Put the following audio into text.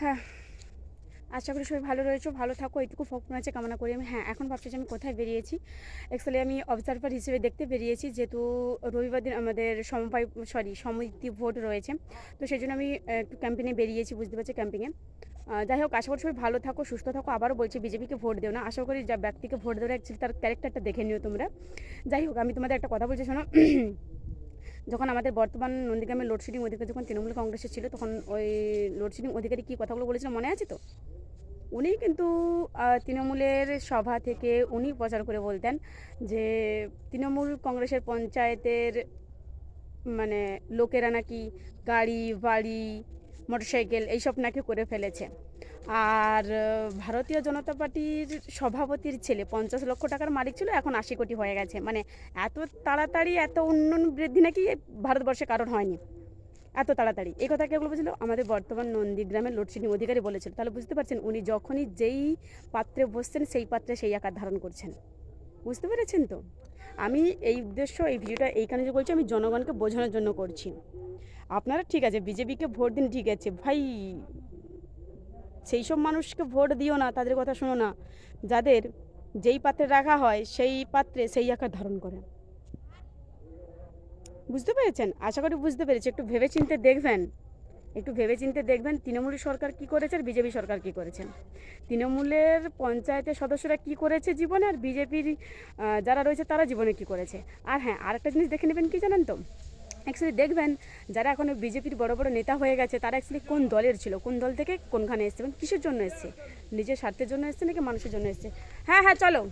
হ্যাঁ। আশা করি সবাই ভালো রয়েছো, ভালো থাকো, এইটুকু ফোন আছে, কামনা করি আমি। হ্যাঁ এখন ভাবছি যে আমি কোথায় বেরিয়েছি। অ্যাকচুয়ালি আমি অবজারভার হিসেবে দেখতে বেরিয়েছি, যেহেতু রবিবার দিন আমাদের সমবায় সরি সমিতি ভোট রয়েছে। তো সেই জন্য আমি একটু ক্যাম্পেইনে বেরিয়েছি, বুঝতে পারছি ক্যাম্পিংয়ে যাই হোক, আশা করি সবাই ভালো থাকো, সুস্থ থাকো। আবারও বলছি, বিজেপিকে ভোট দেও না। আশা করি যা ব্যক্তিকে ভোট দেবে অ্যাকচুয়ালি তার ক্যারেক্টারটা দেখে নিও তোমরা। যাই হোক, আমি তোমাদের একটা কথা বলছি, শোনো। যখন আমাদের বর্তমান নন্দীগ্রামের লোডশেডিং অধিকারী যখন তৃণমূল কংগ্রেসে ছিল, তখন ওই লোডশেডিং অধিকারী কী কথাগুলো বলেছিল মনে আছে তো? উনি কিন্তু তৃণমূলের সভা থেকে উনি প্রচার করে বলতেন যে তৃণমূল কংগ্রেসের পঞ্চায়েতের মানে লোকেরা নাকি গাড়ি, বাড়ি, মোটরসাইকেল এইসব নাকি করে ফেলেছে। আর ভারতীয় জনতা পার্টির সভাপতির ছেলে, পঞ্চাশ লক্ষ টাকার মালিক ছিল, এখন আশি কোটি হয়ে গেছে। মানে এত তাড়াতাড়ি, এত উন্নয়ন বৃদ্ধি নাকি ভারতবর্ষে কারণ হয়নি। এত তাড়াতাড়ি। এই কথা কেগুলো বলেছিল? আমাদের বর্তমান নন্দীগ্রামের লোডশেডিং অধিকারী বলেছিল। তাহলে বুঝতে পারছেন, উনি যখনই যেই পাত্রে বসছেন, সেই পাত্রে সেই আকার ধারণ করছেন। বুঝতে পেরেছেন তো? আমি এই উদ্দেশ্য, এই ভিডিওটা এই কারণে যে বলছি, আমি জনগণকে বোঝানোর জন্য করছি। আপনারা ঠিক আছে, বিজেপিকে ভোট দিন, ঠিক আছে। ভাই সেই সব মানুষকে ভোট দিও না, তাদের কথা শোনো না। যাদের যেই পাত্রে রাখা হয়, সেই পাত্রে সেই আকার ধারণ করে। বুঝতে পেরেছেন? আশা করি বুঝতে পেরেছি। একটু ভেবে চিন্তে দেখবেন। একটু ভেবে চিন্তে দেখবেন তৃণমূল সরকার কি করেছে আর বিজেপি সরকার কি করেছে। তৃণমূলের পঞ্চায়েতের সদস্যরা কি করেছে জীবনে আর বিজেপির যারা রয়েছে তারা জীবনে কি করেছে। আর হ্যাঁ আরেকটা জিনিস দেখে নেবেন কি জানেন তো? অ্যাকচুয়ালি দেখবেন যারা এখন বিজেপির বড় বড় নেতা হয়ে গেছে, তারা অ্যাকচুয়ালি কোন দলের ছিল? কোন দল থেকে কোনখানে এসছে? এবং কিসের জন্য এসছে? নিজের স্বার্থের জন্য এসছে নাকি মানুষের জন্য এসছে? হ্যাঁ হ্যাঁ চলো।